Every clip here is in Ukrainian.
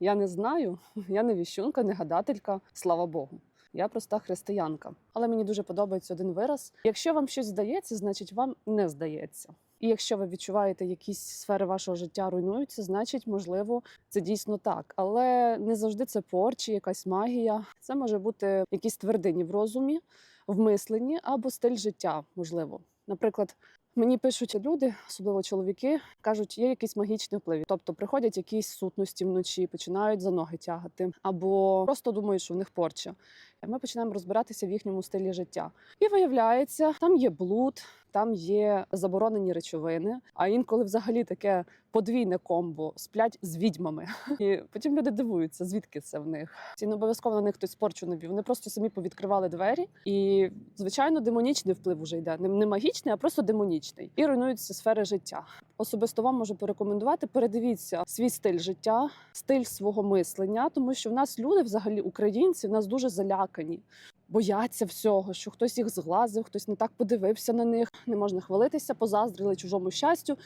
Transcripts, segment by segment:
Я не знаю, я не віщунка, не гадателька, слава Богу. Я проста християнка. Але мені дуже подобається один вираз: якщо вам щось здається, значить вам не здається. І якщо ви відчуваєте, якісь сфери вашого життя руйнуються, значить, можливо, це дійсно так. Але не завжди це порчі, якась магія. Це може бути якісь твердині в розумі, в мисленні або стиль життя, можливо. Наприклад, Мені пишуть люди, особливо чоловіки, кажуть, є якийсь магічний вплив. Тобто приходять якісь сутності вночі, починають за ноги тягати, або просто думають, що в них порча. Ми починаємо розбиратися в їхньому стилі життя. І виявляється, там є блуд, там є заборонені речовини. А інколи взагалі таке подвійне комбо сплять з відьмами. І потім люди дивуються, звідки це в них. І не обов'язково на них хтось порчу навів. Вони просто самі повідкривали двері. І, звичайно, демонічний вплив уже йде. Не- Не магічний, а просто демонічний. І руйнуються сфери життя. Особисто вам можу порекомендувати. Передивіться свій стиль життя, стиль свого мислення, тому що в нас люди, взагалі, українці, в нас дуже залякані. Бояться всього, що хтось їх зглазив, хтось не так подивився на них, не можна хвалитися, позаздрили чужому щастю,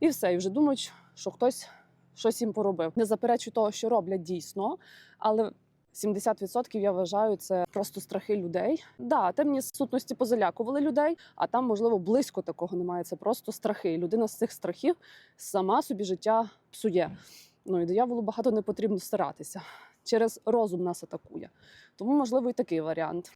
і все. І вже думають, що хтось щось їм поробив. Не заперечую того, що роблять дійсно, але 70% я вважаю це просто страхи людей. Да, темні сутності позалякували людей, а там, можливо, близько такого немає. Це просто страхи. Людина з цих страхів сама собі життя псує. Ну і дияволу багато не потрібно старатися. Через розум нас атакує. Тому можливо і такий варіант.